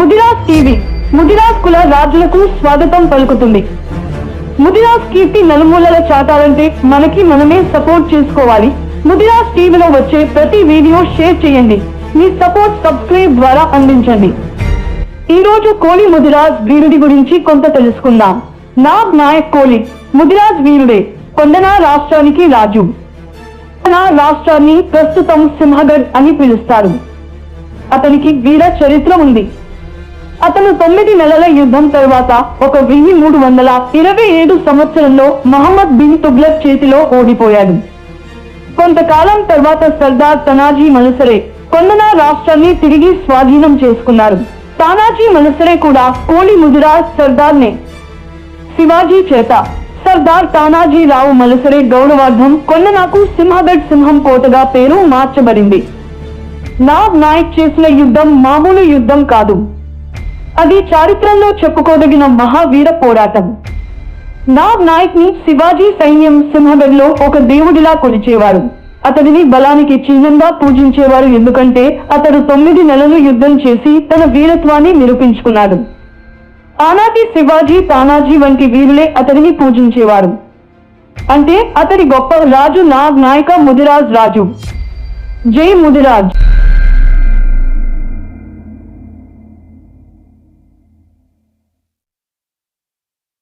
Mudiraj TV Mudiraj కుల రాజులకు స్వాగతం పలుకుతుంది. ముదిరాజ్ కీర్తి నలుమూలల చాటాలంటే మనకి మనమే సపోర్ట్ చేసుకోవాలి. ముదిరాజ్ టీవీలో వచ్చే ప్రతి వీడియో షేర్ చేయండి. మీ సపోర్ట్ సబ్స్క్రైబ్ ద్వారా అందించండి. ఈ రోజు కోలి ముదిరాజ్ వీరుడి గురించి కొంత తెలుసుకుందాం. నాగ్ నాయక్ కోలి ముదిరాజ్ వీరుడే కొండన రాష్ట్రానికి రాజు. కొండన రాష్ట్రాన్ని ప్రస్తుతం సింహగఢ్ అని పిలుస్తారు. అతనికి వీర చరిత్ర ఉంది. అతను తొమ్మిది నెలల యుద్ధం తర్వాత ఒక వెయ్యి మూడు వందల ఇరవై ఏడు సంవత్సరంలో మహమ్మద్ బిన్ తుగ్లక్ చేతిలో ఓడిపోయాడు. కొంతకాలం తర్వాత సర్దార్ తనాజీ మనసరే కొండన రాష్ట్రాన్ని తిరిగి స్వాధీనం చేసుకున్నారు. తానాజీ మనసరే కూడా కోలి ముధరాజ్ సర్దార్ నే శివాజీ చేత సర్దార్ తానాజీ రావు మలసరే గౌరవార్థం కొండనాకు సింహగఢ్ సింహం కోటగా పేరు మార్చబడింది. నాగ్ నాయక్ చేసిన యుద్ధం మామూలు యుద్ధం కాదు. అది చారిత్రంలో చెప్పుకోదగిన మహావీర పోరాటం. నాగ్ నాయక్ని శివాజీ సైన్యం సింహగఢ్ ఒక దేవుడిలా కొలిచేవారు. అతడిని బలానికి చిహ్నంగా పూజించేవారు ఎందుకంటే అతడు తొమ్మిది నెలలు యుద్ధం చేసి తన వీరత్వాన్ని నిరూపించుకున్నాడు. ఆనాటి శివాజీ తానాజీ వంటి వీరులే అతడిని పూజించేవారు. అంటే అతడి గొప్ప రాజు నాగ్ నాయక ముదిరాజ్ రాజు. జై ముదిరాజ్.